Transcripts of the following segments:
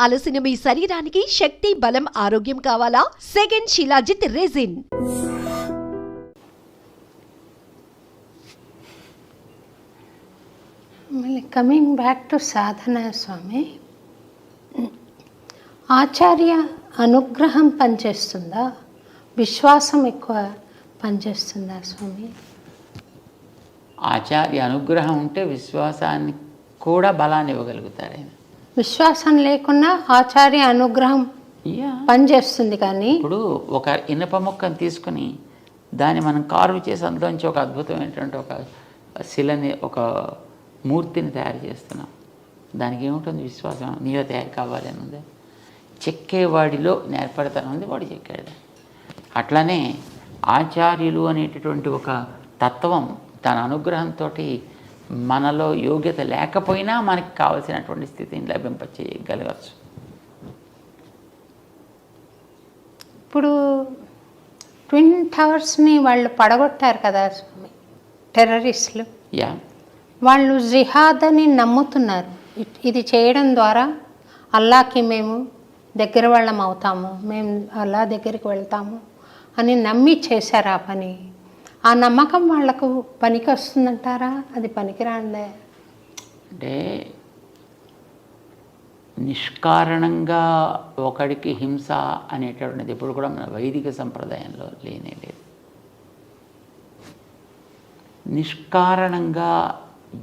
అలసిన మీ శరీరానికి శక్తి బలం ఆరోగ్యం కావాలా? Second shilajit resin. మళ్ళీ coming back to Sadhana Swami. ఆచార్య అనుగ్రహం పనిచేస్తుందా? విశ్వాసం ఎక్కువ పనిచేస్తుందా స్వామి? ఆచార్య అనుగ్రహం ఉంటే విశ్వాసాన్ని కూడా బలాన్ని ఇవ్వగలుగుతారు ఆయన. విశ్వాసం లేకున్నా ఆచార్య అనుగ్రహం. పనిచేస్తుంది కానీ ఇప్పుడు ఒక ఇనప మొక్కను తీసుకుని దాన్ని మనం కార్వ్ చేసి అందులోంచి ఒక అద్భుతమైనటువంటి ఒక శిలని ఒక మూర్తిని తయారు చేస్తున్నాం. దానికి ఏముంటుంది విశ్వాసం? నీవే తయారు కావాలి అని ఉంది. చెక్కేవాడిలో నేర్పడతనం ఉంది వాడు చెక్కాడు. అట్లానే ఆచార్యులు అనేటటువంటి ఒక తత్వం తన అనుగ్రహంతో మనలో యోగ్యత లేకపోయినా మనకి కావలసినటువంటి స్థితిని లభింపచేయగలగచ్చు. ఇప్పుడు ట్విన్ టవర్స్ని వాళ్ళు పడగొట్టారు కదా స్వామి టెర్రరిస్టులు. యా. వాళ్ళు జిహాద్ అని నమ్ముతున్నారు. ఇది చేయడం ద్వారా అల్లాకి మేము దగ్గర వాళ్ళం అవుతాము మేము అల్లా దగ్గరికి వెళ్తాము అని నమ్మి చేశారు ఆ పని. ఆ నమ్మకం వాళ్ళకు పనికి వస్తుందంటారా? అది పనికిరాండే అంటే నిష్కారణంగా ఒకడికి హింస అనేటటువంటిది ఎప్పుడు కూడా మన వైదిక సంప్రదాయంలో లేనే లేదు. నిష్కారణంగా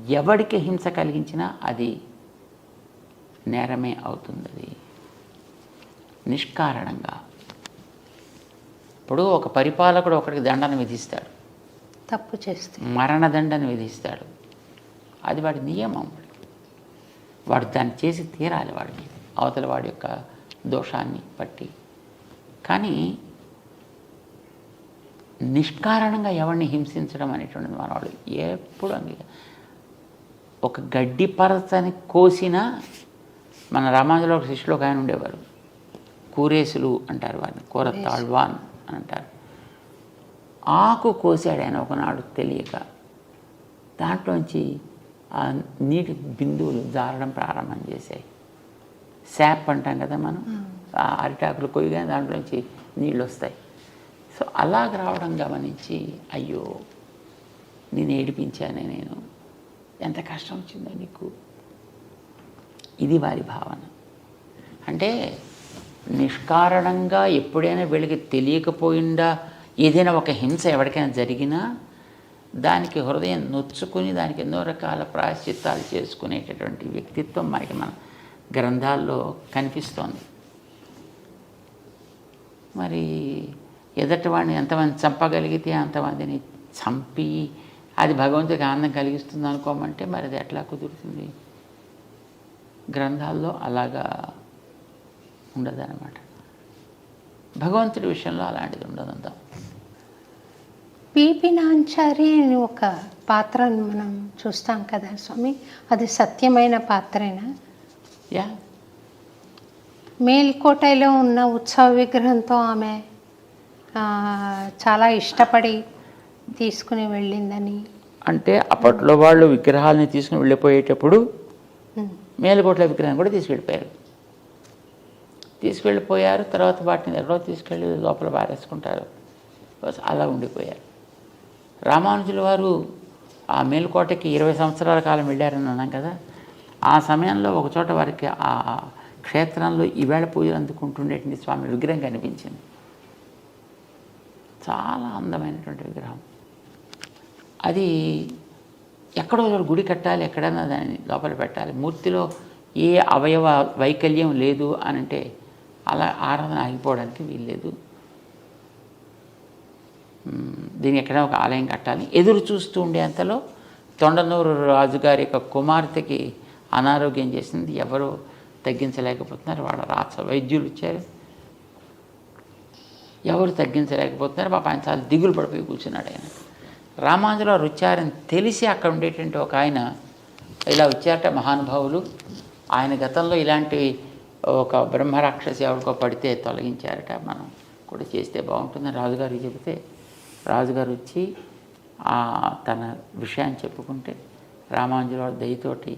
ఎవడికి హింస కలిగించినా అది నేరమే అవుతుంది అది. నిష్కారణంగా. ఇప్పుడు ఒక పరిపాలకుడు ఒకడికి దండన విధిస్తాడు. తప్పు చేస్తే. మరణదండను విధిస్తాడు. అది వాడి నియమం. వాడి దాన్ని చేసి తీరాలి వాడికి అవతల వాడి యొక్క దోషాన్ని బట్టి. కానీ నిష్కారణంగా ఎవరిని హింసించడం అనేటువంటిది మన వాళ్ళు ఎప్పుడు అంగీక ఒక గడ్డి పరచని కోసినా మన రామాంజలో ఒక శిష్యులు ఒక ఆయన ఉండేవారు. కూరేసులు అంటారు వారిని కూర తాళ్వాన్ అని అంటారు. ఆకు కోసాడు ఆయన ఒకనాడు తెలియక దాంట్లోంచి ఆ నీటి బిందువులు జారడం ప్రారంభం చేశాయి. శాప్ అంటాం కదా మనం? ఆ. అరిటాకులు కొయ్యగానే దాంట్లోంచి నీళ్ళు వస్తాయి సో అలాగ రావడం గమనించి అయ్యో నేను ఏడిపించానే నేను. ఎంత కష్టం వచ్చిందో నీకు? ఇది వారి భావన. అంటే నిష్కారణంగా ఎప్పుడైనా వీళ్ళకి తెలియకపోయిందా? ఏదైనా ఒక హింస ఎవరికైనా జరిగినా దానికి హృదయం నొచ్చుకుని దానికి ఎన్నో రకాల ప్రాయశ్చిత్తాలు చేసుకునేటటువంటి వ్యక్తిత్వం మనకి మన గ్రంథాల్లో కనిపిస్తోంది. మరి ఎదటివాడిని ఎంతమంది చంపగలిగితే అంతమందిని చంపి అది భగవంతుడికి ఆనందం కలిగిస్తుంది అనుకోమంటే మరి అది ఎట్లా కుదురుతుంది? గ్రంథాల్లో అలాగా ఉండదన్నమాట. భగవంతుడి విషయంలో అలాంటిది ఉండదంతా. పిపి నాంచారి అని ఒక పాత్రను మనం చూస్తాం కదా స్వామి. అది సత్యమైన పాత్రేనా? యా. మేల్కోటలో ఉన్న ఉత్సవ విగ్రహంతో ఆమె చాలా ఇష్టపడి తీసుకుని వెళ్ళిందని. అంటే అప్పట్లో వాళ్ళు విగ్రహాలని తీసుకుని వెళ్ళిపోయేటప్పుడు మేలుకోట్ల విగ్రహం కూడా తీసుకెళ్ళిపోయారు. తీసుకెళ్ళిపోయారు తర్వాత వాటిని ఎక్కడో తీసుకెళ్ళి లోపల పారేసుకుంటారు అలా ఉండిపోయారు. రామానుజుల వారు ఆ మేలుకోటకి ఇరవై సంవత్సరాల కాలం వెళ్ళారని అన్నాం కదా. ఆ సమయంలో ఒకచోట వారికి ఆ క్షేత్రంలో ఈవేళ పూజలు అందుకుంటుండేటువంటి స్వామి విగ్రహం కనిపించింది. చాలా అందమైనటువంటి విగ్రహం. అది ఎక్కడో గుడి కట్టాలి ఎక్కడైనా దాన్ని లోపల పెట్టాలి. మూర్తిలో ఏ అవయవ వైకల్యం లేదు అనంటే అలా ఆరాధన ఆగిపోవడానికి వీల్లేదు. దీని దీన్ని ఎక్కడైనా ఒక ఆలయం కట్టాలి. ఎదురు చూస్తూ ఉండే అంతలో తొండనూరు రాజుగారి యొక్క కుమార్తెకి అనారోగ్యం చేసింది. ఎవరు తగ్గించలేకపోతున్నారు? వాళ్ళ రాచ వైద్యులు వచ్చారు. ఎవరు తగ్గించలేకపోతున్నారు? పాప ఆయన చాలా దిగులు పడిపోయి కూర్చున్నాడు ఆయన. రామాంజలో వచ్చారని తెలిసి అక్కడ ఉండేటువంటి ఒక ఆయన ఇలా వచ్చారట మహానుభావులు. ఆయన గతంలో ఇలాంటి ఒక బ్రహ్మరాక్షసి ఎవరికో పడితే తొలగించారట. మనం కూడా చేస్తే బాగుంటుందని రాజుగారికి చెబితే రాజుగారు వచ్చి తన విషయాన్ని చెప్పుకుంటే రామాంజుల దయతోటి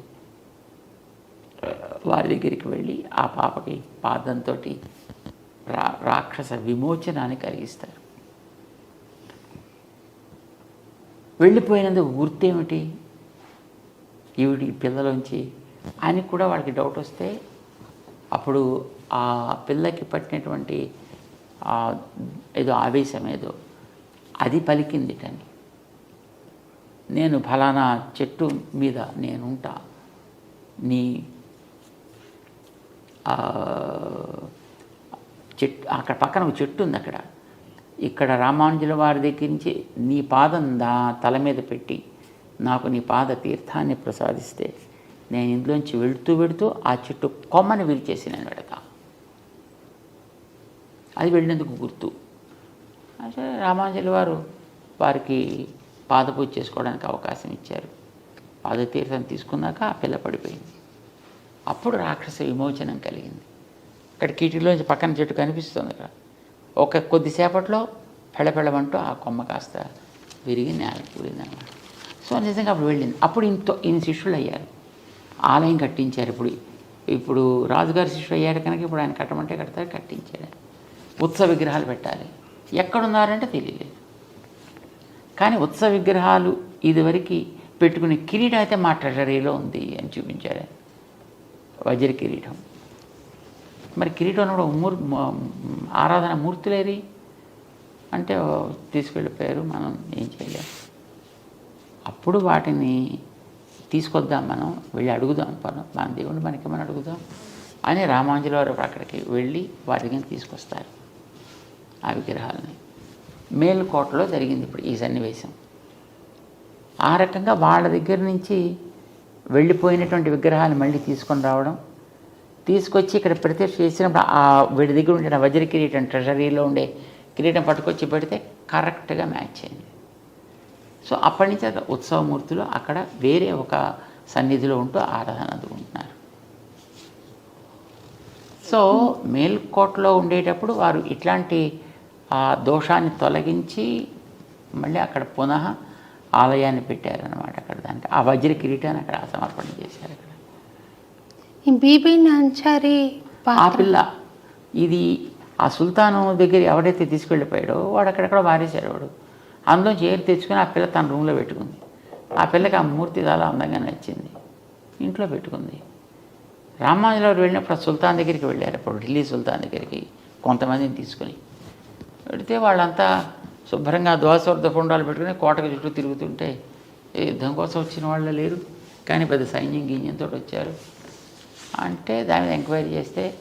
వారి దగ్గరికి వెళ్ళి ఆ పాపకి పాదంతో రా రాక్షస విమోచనాన్ని కలిగిస్తారు. వెళ్ళిపోయినందుకు గుర్తేమిటి? ఈవిడి పిల్లలోంచి అని కూడా వాళ్ళకి డౌట్ వస్తే అప్పుడు ఆ పిల్లకి పట్టినటువంటి ఆ ఏదో ఆవేశం ఏదో అది పలికిందిటని నేను ఫలానా చెట్టు మీద నేనుంటా. నీ చెట్టు అక్కడ పక్కన ఒక చెట్టు ఉంది అక్కడ. ఇక్కడ రామానుజుల వారి దగ్గర నుంచి నీ పాదం దా తల మీద పెట్టి నాకు నీ పాద తీర్థాన్ని ప్రసాదిస్తే నేను ఇంట్లోంచి వెళుతూ వెళుతూ ఆ చెట్టు కొమ్మని విరిచేసి నేను వెడక. అది వెళ్ళినందుకు గుర్తు. అయితే రామాంజలి వారు వారికి పాదపూజ చేసుకోవడానికి అవకాశం ఇచ్చారు. పాదతీర్థం తీసుకున్నాక ఆ పిల్ల పడిపోయింది. అప్పుడు రాక్షస విమోచనం కలిగింది. ఇక్కడ కీటిలోంచి పక్కన చెట్టు కనిపిస్తుంది ఇక్కడ ఒక కొద్దిసేపట్లో పెళ్ళపెళ్ళమంటూ ఆ కొమ్మ కాస్త విరిగి నేల కూలిందనమాట సో నిజంగా అప్పుడు వెళ్ళింది. అప్పుడు ఇంత ఈయన శిష్యులు అయ్యారు ఆలయం కట్టించారు ఇప్పుడు. ఇప్పుడు రాజుగారి శిష్యుడు అయ్యాడు కనుక ఇప్పుడు ఆయన కట్టమంటే కడతారు కట్టించారు ఉత్సవ విగ్రహాలు పెట్టాలి. ఎక్కడున్నారంటే తెలియలేదు. కానీ ఉత్సవ విగ్రహాలు ఇదివరకు పెట్టుకునే కిరీటం అయితే మా ట్రెజరీలో ఉంది అని చూపించారు. వజ్ర కిరీటం. మరి కిరీటం కూడా మూర్ ఆరాధన మూర్తులేరి అంటే తీసుకెళ్ళిపోయారు మనం ఏం చేయలేము అప్పుడు వాటిని తీసుకొద్దాం మనం వెళ్ళి అడుగుదాం మనం మన దేవుడిని మనకి మనం అడుగుదాం? అని రామాంజుల వారు అక్కడికి వెళ్ళి వాటి దగ్గర తీసుకొస్తారు ఆ విగ్రహాలని. మేలుకోటలో జరిగింది ఇప్పుడు ఈ సన్నివేశం. ఆ రకంగా వాళ్ళ దగ్గర నుంచి వెళ్ళిపోయినటువంటి విగ్రహాలు మళ్ళీ తీసుకొని రావడం తీసుకొచ్చి ఇక్కడ ప్రత్యక్ష చేసినప్పుడు ఆ వీడి దగ్గర ఉండే వజ్ర కిరీటం ట్రెజరీలో ఉండే కిరీటం పట్టుకొచ్చి పెడితే కరెక్ట్గా మ్యాచ్ అయింది. సో అప్పటి నుంచి ఉత్సవమూర్తులు అక్కడ వేరే ఒక సన్నిధిలో ఉంటూ ఆరాధన అందుకుంటున్నారు. సో మేల్కోటలో ఉండేటప్పుడు వారు ఇట్లాంటి ఆ దోషాన్ని తొలగించి మళ్ళీ అక్కడ పునః ఆలయాన్ని పెట్టారనమాట అక్కడ దానికి. ఆ వజ్ర కిరీటాన్ని అక్కడ సమర్పణ చేశారు అక్కడ. బీబీ ఆ పిల్ల ఇది ఆ సుల్తాను దగ్గర ఎవరైతే తీసుకెళ్ళిపోయాడో వాడు అక్కడక్కడ వారేశాడు వాడు. అందులో చేరి తెచ్చుకొని ఆ పిల్ల తన రూమ్లో పెట్టుకుంది. ఆ పిల్లకి ఆ మూర్తి చాలా అందంగా నచ్చింది. ఇంట్లో పెట్టుకుంది. రామానుజరావు వెళ్ళినప్పుడు సుల్తాన్ దగ్గరికి వెళ్ళారు. అప్పుడు ఢిల్లీ సుల్తాన్ దగ్గరికి కొంతమందిని తీసుకొని. పెడితే వాళ్ళంతా శుభ్రంగా దోసవర్ధ పుండాలు పెట్టుకుని కోటకు చుట్టూ తిరుగుతుంటే యుద్ధం కోసం వచ్చిన వాళ్ళు లేరు. కానీ పెద్ద సైన్యం గింజంతో వచ్చారు. అంటే దాని మీద ఎంక్వైరీ చేస్తే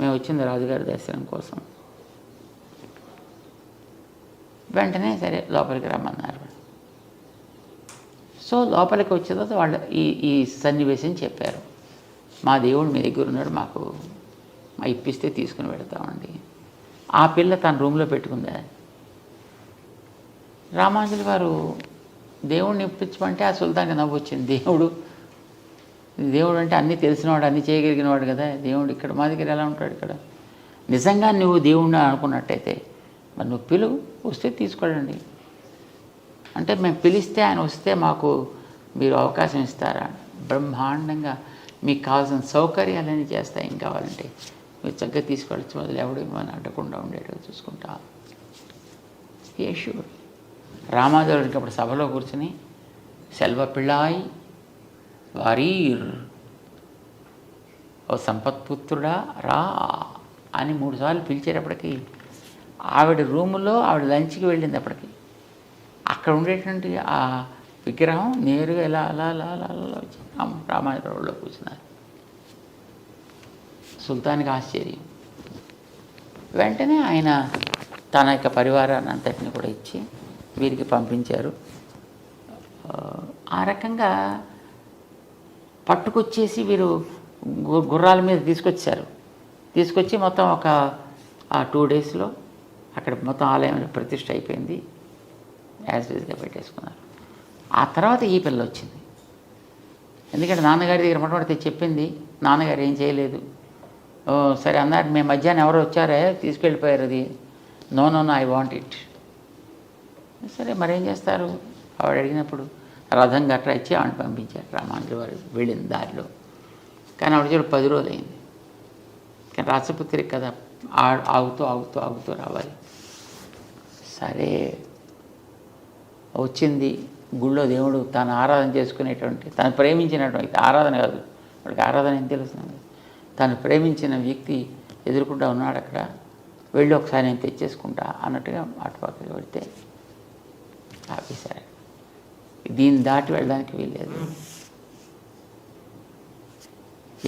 మేము వచ్చింది రాజుగారి దర్శనం కోసం. వెంటనే సరే లోపలికి రమ్మన్నారు. సో లోపలికి వచ్చిన తర్వాత వాళ్ళు ఈ ఈ సన్నివేశం చెప్పారు. మా దేవుడు మీ దగ్గర ఉన్నాడు మాకు మా ఇప్పిస్తే తీసుకుని పెడతామండి ఆ పిల్ల తన రూమ్లో పెట్టుకుందా? రామాంజలి వారు దేవుడిని ఇప్పించమంటే ఆ సుల్తాన్కి నవ్వు వచ్చింది. దేవుడు దేవుడు అంటే అన్నీ తెలిసినవాడు అన్నీ చేయగలిగినవాడు కదా. దేవుడు ఇక్కడ మా దగ్గర ఎలా ఉంటాడు ఇక్కడ? నిజంగా నువ్వు దేవుడిని అనుకున్నట్టయితే మరి నువ్వు పిలువు వస్తే తీసుకెళ్ళండి అంటే మేము పిలిస్తే ఆయన వస్తే మాకు మీరు అవకాశం ఇస్తారా? బ్రహ్మాండంగా మీకు కావాల్సిన సౌకర్యాలన్నీ చేస్తా ఏం కావాలంటే. మీరు చక్కగా తీసుకెళ్ళచ్చు మొదలు ఎవడు ఏమైనా అడ్డకుండా ఉండేటట్టు చూసుకుంటా. యేషుడు రామాదేవుడికి అప్పుడు సభలో కూర్చుని సెల్వ పిళ్ళాయి వారీర్. ఓ సంపత్పుత్రుడా రా అని మూడుసార్లు పిలిచేటప్పటికీ ఆవిడ రూములో ఆవిడ లంచ్కి వెళ్ళింది అప్పటికి అక్కడ ఉండేటువంటి ఆ విగ్రహం నేరుగా ఇలా అలా అలా అలా అలా వచ్చి రామాయణరావులో కూర్చున్నారు. సుల్తాన్కి ఆశ్చర్యం. వెంటనే ఆయన తన యొక్క పరివారాన్ని అంతటిని కూడా ఇచ్చి వీరికి పంపించారు. ఆ, రకంగా పట్టుకొచ్చేసి వీరు గు- గుర్రాల మీద తీసుకొచ్చారు. తీసుకొచ్చి మొత్తం ఒక ఆ టూ డేస్లో అక్కడ మొత్తం ఆలయం ప్రతిష్ట అయిపోయింది. యాజ్ యూజ్గా పెట్టేసుకున్నారు. ఆ తర్వాత ఈ పిల్ల వచ్చింది. ఎందుకంటే నాన్నగారి దగ్గర మొట్టమొదటి చెప్పింది నాన్నగారు ఏం చేయలేదు. ఓ సరే అన్నారు మేము మధ్యాహ్నం ఎవరో వచ్చారే? తీసుకెళ్ళిపోయారు అది. No no no I want it సరే మరేం చేస్తారు? ఆవిడ అడిగినప్పుడు రథం గట్రా ఇచ్చి ఆవిడ పంపించారు. రామానుజుల వారు వెళ్ళిన దారిలో. కానీ ఆవిడ చూడు పది రోజులు అయింది కానీ రాసపుత్రి కదా ఆ- ఆగుతూ ఆగుతూ ఆగుతూ రావాలి సరే వచ్చింది గుళ్ళో దేవుడు తాను ఆరాధన చేసుకునేటువంటి తను ప్రేమించినటువంటి ఆరాధన కాదు వాడికి ఆరాధన ఏం తెలుస్తుంది? తను ప్రేమించిన వ్యక్తి ఎదురుకుండా ఉన్నాడు అక్కడ వెళ్ళి ఒకసారి నేను తెచ్చేసుకుంటా అన్నట్టుగా అటుపక్కకి వెళితే ఆపేశారు. దీన్ని దాటి వెళ్ళడానికి వీల్లేదు.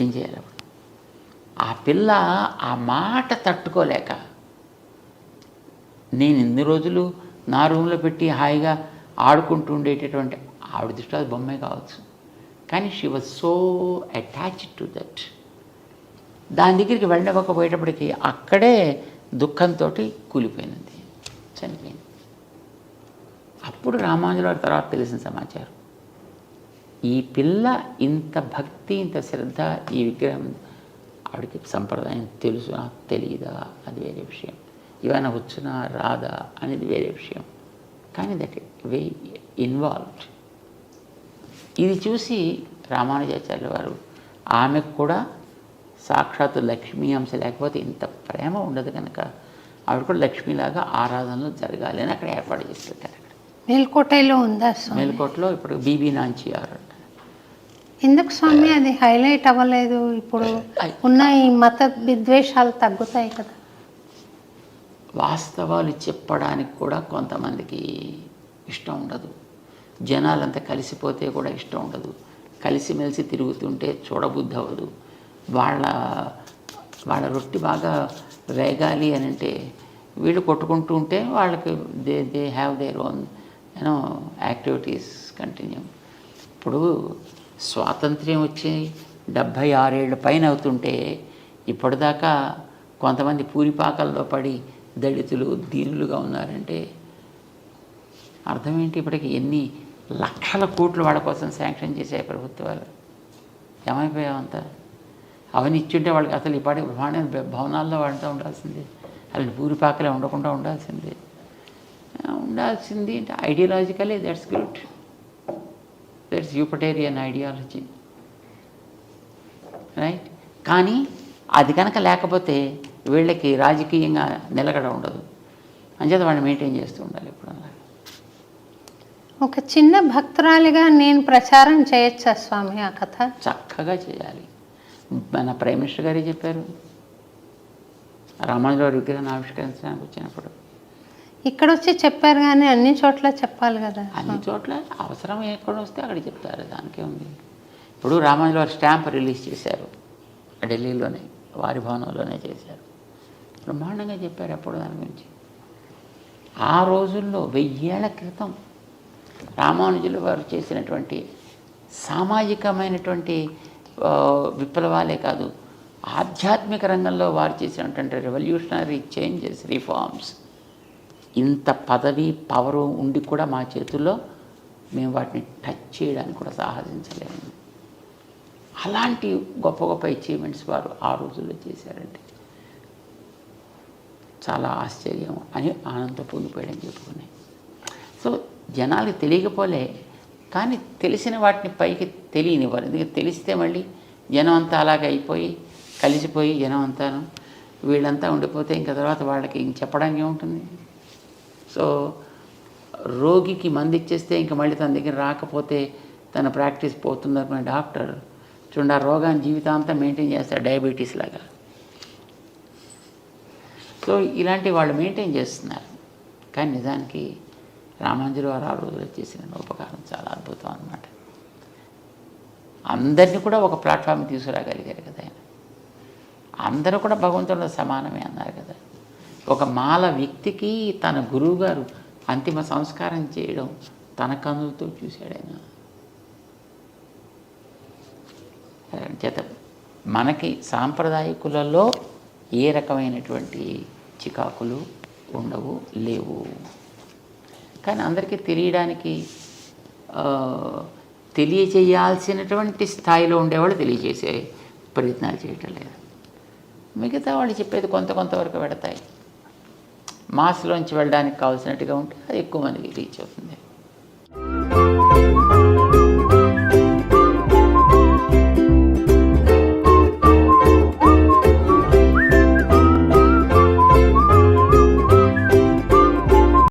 ఏం చేయాలి ఆ పిల్ల ఆ మాట తట్టుకోలేక నేను ఇన్ని రోజులు నా రూమ్లో పెట్టి హాయిగా ఆడుకుంటూ ఉండేటటువంటి ఆవిడ దృష్టిలో అది బొమ్మే కావచ్చు. కానీ she was so attached to that దాని దగ్గరికి వెళ్ళకపోయేటప్పటికి అక్కడే దుఃఖంతో కూలిపోయినది చనిపోయింది. అప్పుడు రామానుజుల తర్వాత తెలిసిన సమాచారం. ఈ పిల్ల ఇంత భక్తి ఇంత శ్రద్ధ ఈ విగ్రహం ఆవిడకి సంప్రదాయం తెలుసు? తెలియదా అది వేరే విషయం. ఏమైనా వచ్చునా రాదా? అనేది వేరే విషయం. కానీ దట్ వే ఇన్వాల్వ్డ్. ఇది చూసి రామానుజాచార్యుల వారు ఆమెకు కూడా సాక్షాత్తు లక్ష్మీ అంశ లేకపోతే ఇంత ప్రేమ ఉండదు కనుక ఆవిడ కూడా లక్ష్మీలాగా ఆరాధనలు జరగాలి అని అక్కడ ఏర్పాటు చేసి పెట్టారు అక్కడ. మేల్కోటలో ఉందా మేల్కోటలో ఇప్పుడు బీబీ నాంచియారు. ఎందుకు స్వామి? అది హైలైట్ అవ్వలేదు. ఇప్పుడు ఉన్న ఈ మత విద్వేషాలు తగ్గుతాయి కదా. వాస్తవాలు చెప్పడానికి కూడా కొంతమందికి ఇష్టం ఉండదు. జనాలంతా కలిసిపోతే కూడా ఇష్టం ఉండదు. కలిసిమెలిసి తిరుగుతుంటే చూడబుద్ధి అవ్వదు వాళ్ళ వాళ్ళ రొట్టి బాగా వేగాలి అని అంటే వీళ్ళు కొట్టుకుంటూ ఉంటే వాళ్ళకి they they have their own you know activities continue ఇప్పుడు స్వాతంత్ర్యం వచ్చి డెబ్భై ఆరేళ్ళు పైన అవుతుంటే ఇప్పటిదాకా కొంతమంది పూరిపాకల్లో పడి దళితులు దీనులుగా ఉన్నారంటే అర్థం ఏంటి ఇప్పటికి ఎన్ని లక్షల కోట్లు వాళ్ళ కోసం శాంక్షన్ చేశాయి ప్రభుత్వాలు? ఏమైపోయావంతా అవన్నీ ఇచ్చుంటే వాళ్ళకి అసలు ఇప్పటి బ్రహ్మాండ భవనాల్లో వాడుతూ ఉండాల్సిందే. అలాంటి పూరిపాకలే ఉండకుండా ఉండాల్సిందే. ఉండాల్సింది అంటే ideologically that's good that's utilitarian ideology right కానీ అది కనుక లేకపోతే వీళ్ళకి రాజకీయంగా నిలకడ ఉండదు. అంచేత వాడిని మెయింటైన్ చేస్తూ ఉండాలి ఇప్పుడు ఒక చిన్న భక్తురాలిగా నేను ప్రచారం చేయొచ్చా స్వామి ఆ కథ? చక్కగా చేయాలి. మన ప్రైమ్ మినిస్టర్ గారే చెప్పారు? రామానుజు గారి విగ్రహం ఆవిష్కరించడానికి వచ్చినప్పుడు. ఇక్కడ వచ్చి చెప్పారు కానీ అన్ని చోట్ల చెప్పాలి కదా. అన్ని చోట్ల అవసరం ఎక్కడ వస్తే అక్కడ చెప్తారు దానికే ఉంది. ఇప్పుడు రామానుజు వారి స్టాంప్ రిలీజ్ చేశారు ఢిల్లీలోనే వారి భవనంలోనే చేశారు. బ్రహ్మాండంగా చెప్పారు అప్పుడు దాని గురించి. ఆ రోజుల్లో వెయ్యేళ్ళ క్రితం రామానుజులు వారు చేసినటువంటి సామాజికమైనటువంటి విప్లవాలే కాదు ఆధ్యాత్మిక రంగంలో వారు చేసినటువంటి రెవల్యూషనరీ చేంజెస్ రిఫార్మ్స్ ఇంత పదవి పవరు ఉండి కూడా మా చేతుల్లో మేము వాటిని టచ్ చేయడానికి కూడా సాహసించలేము. అలాంటి గొప్ప గొప్ప అచీవ్మెంట్స్ వారు ఆ రోజుల్లో చేశారండి చాలా ఆశ్చర్యం అని ఆనందం పొందిపోయాడని చెప్పుకున్నాయి. సో జనాలకు తెలియకపోలే కానీ తెలిసిన వాటిని పైకి తెలియనివ్వరు ఎందుకంటే తెలిస్తే మళ్ళీ జనం అంతా అలాగే అయిపోయి కలిసిపోయి జనం అంతాను వీళ్ళంతా ఉండిపోతే ఇంకా తర్వాత వాళ్ళకి ఇంక చెప్పడానికి ఏముంటుంది? సో రోగికి మందు ఇచ్చేస్తే ఇంకా మళ్ళీ తన దగ్గర రాకపోతే తన ప్రాక్టీస్ పోతుందనుకునే డాక్టర్ చూడండి ఆ రోగాన్ని జీవితాంతం మెయింటైన్ చేస్తారు డయాబెటీస్ లాగా. సో ఇలాంటి వాళ్ళు మెయింటైన్ చేస్తున్నారు. కానీ నిజానికి రామాంజలి వారు ఆ రోజులో చేసిన ఉపకారం చాలా అద్భుతం అన్నమాట. అందరినీ కూడా ఒక ప్లాట్ఫామ్ తీసుకురాగలిగారు కదా ఆయన. అందరూ కూడా భగవంతుడిలో సమానమే అన్నారు కదా. ఒక మాల వ్యక్తికి తన గురువు గారు అంతిమ సంస్కారం చేయడం తన కన్నులతో చూశాడు ఆయన. చేత మనకి సాంప్రదాయకులలో ఏ రకమైనటువంటి చికాకులు ఉండవు లేవు. కానీ అందరికీ తెలియడానికి తెలియచేయాల్సినటువంటి స్థాయిలో ఉండేవాళ్ళు తెలియజేసే ప్రయత్నాలు చేయటం లేదు. మిగతా వాళ్ళు చెప్పేది కొంత కొంతవరకు పెడతాయి. మాస్లోంచి వెళ్ళడానికి కావాల్సినట్టుగా ఉంటే అది ఎక్కువ మందికి రీచ్ అవుతుంది.